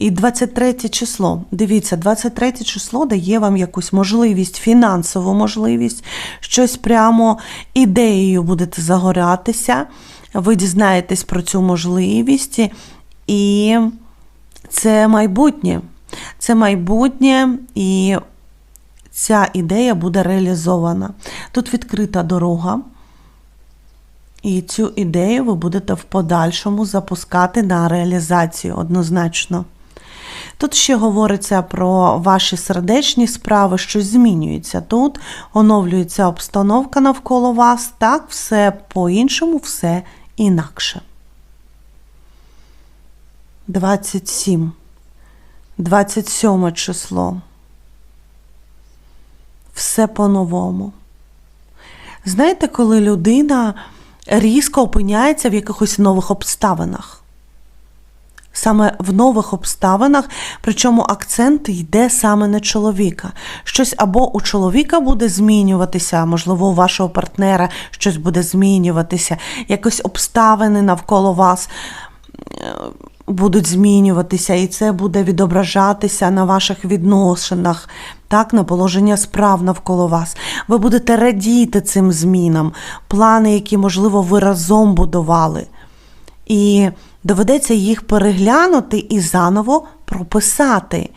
І 23 число. Дивіться, 23 число дає вам якусь можливість, фінансову можливість, щось прямо ідеєю будете загорятися. Ви дізнаєтесь про цю можливість, і це майбутнє. Це майбутнє, і ця ідея буде реалізована. Тут відкрита дорога. І цю ідею ви будете в подальшому запускати на реалізацію однозначно. Тут ще говориться про ваші сердечні справи, щось змінюється. Тут оновлюється обстановка навколо вас, так, все по-іншому, все інакше. 27. 27 число. Все по-новому. Знаєте, коли людина різко опиняється в якихось нових обставинах. Саме в нових обставинах, причому акцент йде саме на чоловіка. Щось або у чоловіка буде змінюватися, можливо, у вашого партнера щось буде змінюватися, якось обставини навколо вас е, будуть змінюватися, і це буде відображатися на ваших відносинах, так, на положення справ навколо вас. Ви будете радіти цим змінам, плани, які, можливо, ви разом будували. І доведеться їх переглянути і заново прописати.